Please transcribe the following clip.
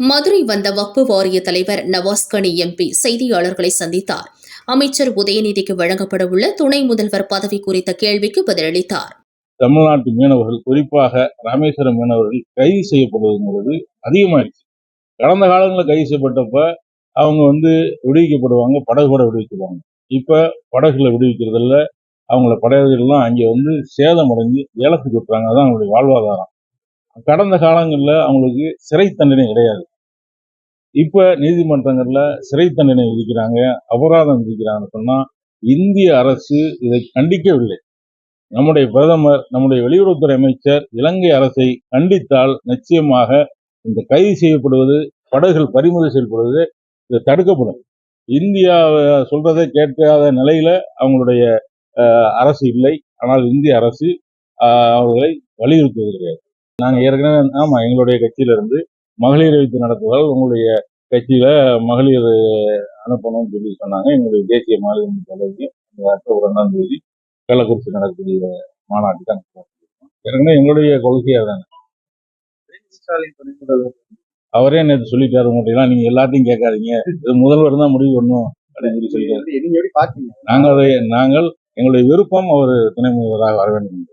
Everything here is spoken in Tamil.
மதுரை வந்த வக்பு வாரிய தலைவர் நவாஸ்கனி எம்பி செய்தியாளர்களை சந்தித்தார். அமைச்சர் உதயநிதிக்கு வழங்கப்பட உள்ள துணை முதல்வர் பதவி குறித்த கேள்விக்கு பதிலளித்தார். தமிழ்நாட்டு மீனவர்கள் குறிப்பாக ராமேஸ்வரம் மீனவர்கள் கைது செய்யப்படுவதுங்கிறது அதிகமாயிருச்சு கடந்த காலங்களில் கைது செய்யப்பட்டப்ப அவங்க வந்து விடுவிக்கப்படுவாங்க படகுபட விடுவிக்குவாங்க இப்போ படகுல விடுவிக்கிறதில்ல அவங்கள படகுகள்லாம் அங்கே வந்து சேதமடைஞ்சு ஏலத்துக்கு விட்டுறாங்க. அதான் அவங்களுடைய வாழ்வாதாரம். கடந்த காலங்களில் அவங்களுக்கு சிறை தண்டனை கிடையாது. இப்ப நீதிமன்றங்கள்ல சிறை தண்டனை விதிக்கிறாங்க அபராதம் விதிக்கிறாங்க சொன்னா இந்திய அரசு இதை கண்டிக்கவில்லை. நம்முடைய பிரதமர் நம்முடைய வெளியுறவுத்துறை அமைச்சர் இலங்கை அரசை கண்டித்தால் நிச்சயமாக இந்த கைது செய்யப்படுவது படகுகள் பறிமுதல் செய்யப்படுவது இது தடுக்கப்படும். இந்தியா சொல்றதை கேட்காத நிலையில அவங்களுடைய அரசு இல்லை. ஆனால் இந்திய அரசு அவர்களை வலியுறுத்துவது கிடையாது. நாங்கள் ஏற்கனவே ஆமாம் எங்களுடைய கட்சியிலிருந்து மகளிர் வைத்து நடத்துவதால் உங்களுடைய கட்சியில மகளிர் அனுப்பணும்னு சொல்லி சொன்னாங்க. எங்களுடைய தேசிய மகளிர் தலைவி இந்த அக்டோபர் ரெண்டாம் தேதி கள்ளக்குறிச்சி நடக்கக்கூடிய மாநாட்டுக்கு அனுப்புவோம் ஏற்கனவே எங்களுடைய கொள்கையா தானே? அவரே நேற்று சொல்லிட்டாரு உங்கள்கிட்ட நீங்க எல்லாத்தையும் கேட்காதீங்க. இது முதல்வர் தான் முடிவு பண்ணணும். அப்படின்னு சொல்லி பாத்தீங்க நாங்கள் அதை நாங்கள் எங்களுடைய விருப்பம் அவர் துணை முதல்வராக வர வேண்டும்.